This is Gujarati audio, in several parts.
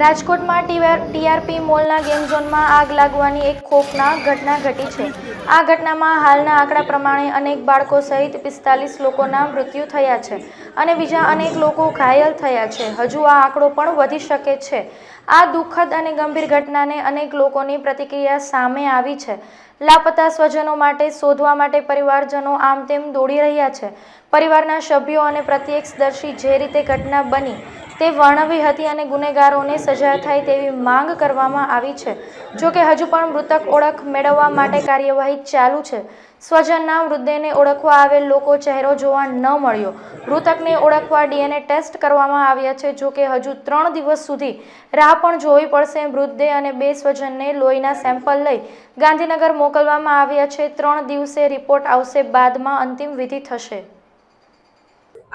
રાજકોટમાં ટીઆરપી મોલના ગેમ ઝોનમાં આગ લાગવાની એક ખોફનાક ઘટના ઘટી છે. આ ઘટનામાં હાલના આંકડા પ્રમાણે અનેક બાળકો સહિત પિસ્તાલીસ લોકોના મૃત્યુ થયા છે અને બીજા અનેક લોકો ઘાયલ થયા છે. હજુ આ આંકડો પણ વધી શકે છે. આ દુઃખદ અને ગંભીર ઘટનાને અનેક લોકોની પ્રતિક્રિયા સામે આવી છે. લાપતા સ્વજનો માટે, શોધવા માટે પરિવારજનો આમ તેમ દોડી રહ્યા છે. પરિવારના સભ્યો અને પ્રત્યક્ષદર્શી જે રીતે ઘટના બની તે વર્ણવી હતી અને ગુનેગારોને સજા થાય તેવી માંગ કરવામાં આવી છે. જો કે હજુ પણ મૃતક ઓળખ મેળવવા માટે કાર્યવાહી ચાલુ છે. સ્વજનના મૃતદેહને ઓળખવા આવેલ લોકો ચહેરો જોવા ન મળ્યો. મૃતકને ઓળખવા ડીએનએ ટેસ્ટ કરવામાં આવ્યા છે, જો કે હજુ ત્રણ દિવસ સુધી રાહ પણ જોવી પડશે. મૃતદેહ અને બે સ્વજનને લોહીના સેમ્પલ લઈ ગાંધીનગર મોકલવામાં આવ્યા છે. ત્રણ દિવસે રિપોર્ટ આવશે, બાદમાં અંતિમ વિધિ થશે.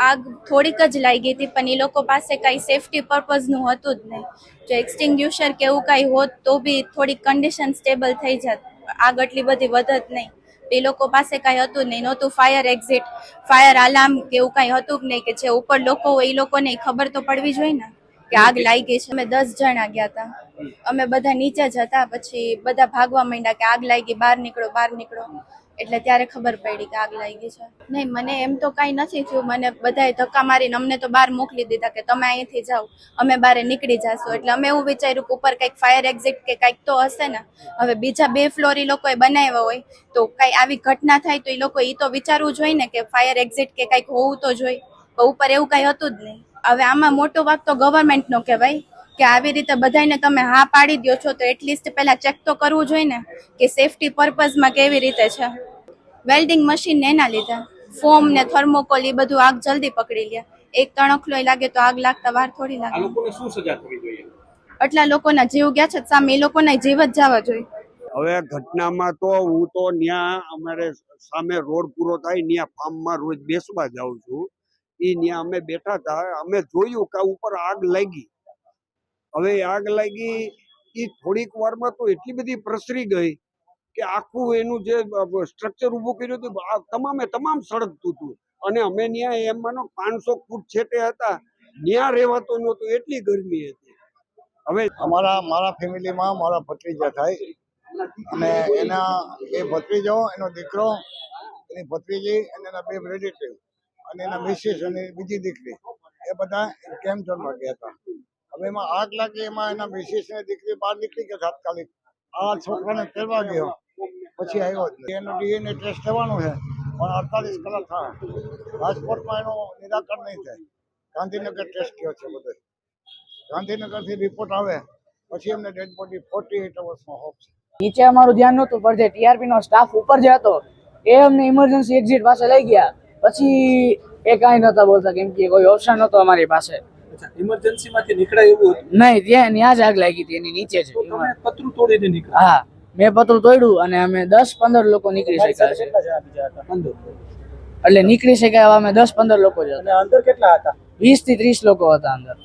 આગ થોડીક જ લાગી હતી, પણ એ લોકો પાસે કાંઈ સેફટી પર્પઝનું હતું જ નહીં. જો એક્સટિંગ્યુશર કે એવું કાંઈ હોત તો બી થોડીક કન્ડિશન સ્ટેબલ થઈ જાત. આગ એટલી બધી વધત નહીં. એ લોકો પાસે કાંઈ હતું નહીં, નહોતું ફાયર એક્ઝિટ ફાયર આલાર્મ કે એવું કાંઈ હતું જ નહીં કે જે ઉપર લોકો હોય, એ લોકોને ખબર તો પડવી જોઈએ ને? કે આગ લાગી છે. અમે દસ જણા ગયા હતા અમે બધા નીચે જ હતા, પછી બધા ભાગવા માંડ્યા કે આગ લાગી, બહાર નીકળો બહાર નીકળો. એટલે ત્યારે ખબર પડી કે આગ લાગી છે. નહીં, મને એમ તો કાંઈ નથી થયું. મને બધાએ ધક્કા મારીને અમને તો બહાર મોકલી દીધા કે તમે અહીંથી જાઓ, અમે બહાર નીકળી જશું. એટલે અમે એવું વિચાર્યું કે ઉપર કંઈક ફાયર એક્ઝિટ કે કંઈક તો હશે ને. હવે બીજા બે ફ્લોર લોકોએ બનાવ્યા હોય, તો કાંઈ આવી ઘટના થાય તો એ લોકો એ તો વિચારવું જોઈએ ને કે ફાયર એક્ઝિટ કે કંઈક હોવું તો જોઈએ. ઉપર એવું કાંઈ હતું જ નહીં. હવે આમાં મોટો વાક તો ગવર્મેન્ટનો કહેવાય કે આવી રીતે બધાને તમે હા પાડી દો છો તો એટલીસ્ટ પહેલાં ચેક તો કરવું જોઈએ ને કે સેફટી પર્પઝમાં કેવી રીતે છે. વેલ્ડિંગ મશીન એના લીધે. ફોમ ને થર્મોકોલ એ બધું આગ જલ્દી પકડી લે. એક તણખલો લાગે તો આગ લાગતા વાર થોડી લાગે. લોકોને શું સજા થવી જોઈએ? આટલા લોકોના જીવ ગયા છે સામે એ લોકોના જીવ જ જવા જોઈએ. હવે ઘટનામાં તો હું તો ત્યાં અમારે સામે રોડ પૂરો થાય ત્યાં ફાર્મમાં રોજ બેસવા જાઉં છું. એ ત્યાં અમે બેઠા હતા અમે જોયું કે ઉપર આગ લાગી. હવે આગ લાગી એ થોડીક વારમાં તો એટલી બધી પ્રસરી ગઈ કે આખું એનું જે સ્ટ્રક્ચર ઊભું કર્યું હતું તમામે તમામ સળગતું હતું. અને અમે ત્યાં એમ માનો પાંચસો ફૂટ છેટે હતા. ત્યાં રહેવાતો નહોતું, એટલી ગરમી હતી. હવે અમારા, મારા ફેમિલીમાં મારા ભત્રીજા થાય. અને એના, એ ભત્રીજો, એનો દીકરો, એની ભત્રીજી અને એના બે રિલેટિવ અને એના મિસિસ અને બીજી દીકરી. એ બધા કેમ ઝોનમાં ગયા હતા? હવે એમાં આગ લાગી, એમાં એના મિસિસ ને દીકરી બહાર નીકળી ગયા તાત્કાલિક. આ છોકરાને તેડવા ગયો. પછી આવ્યો એનો ડીએનએ ટેસ્ટ થવાનું છે, પણ અડતાલીસ કલાક થાય. રાજકોટમાં એનું નિરાકરણ નહીં થાય. ગાંધીનગર ટેસ્ટ થયો છે બધો. ગાંધીનગરથી રિપોર્ટ આવે, પછી એમને ડેડ બોડી ફોર્ટી એટ અવર્સમાં હોપ છે. નીચે અમારું ધ્યાન નહોતું, પણ જે ટીઆરપી નો સ્ટાફ ઉપર જે હતો, એ અમને ઇમરજન્સી એક્ઝિટ પાસે લઈ ગયા. પછી એ કાંઈ નહોતા બોલતા કેમ કે કોઈ ઓપ્શન નહોતો અમારી પાસે. અચ્છા ઇમરજન્સી માંથી નીકળાય એવું હતું? નહીં ત્યાં ત્યાં જ આગ લાગી હતી એની નીચે જ. પતરું તોડીને નીકળ્યા? હા મેં પતરું તોડ્યું અને અમે દસ પંદર લોકો નીકળી શક્યા છે. એટલે નીકળી શક્યા એવા અમે દસ પંદર લોકો જ અંદર કેટલા હતા? વીસથી ત્રીસ લોકો હતા અંદર.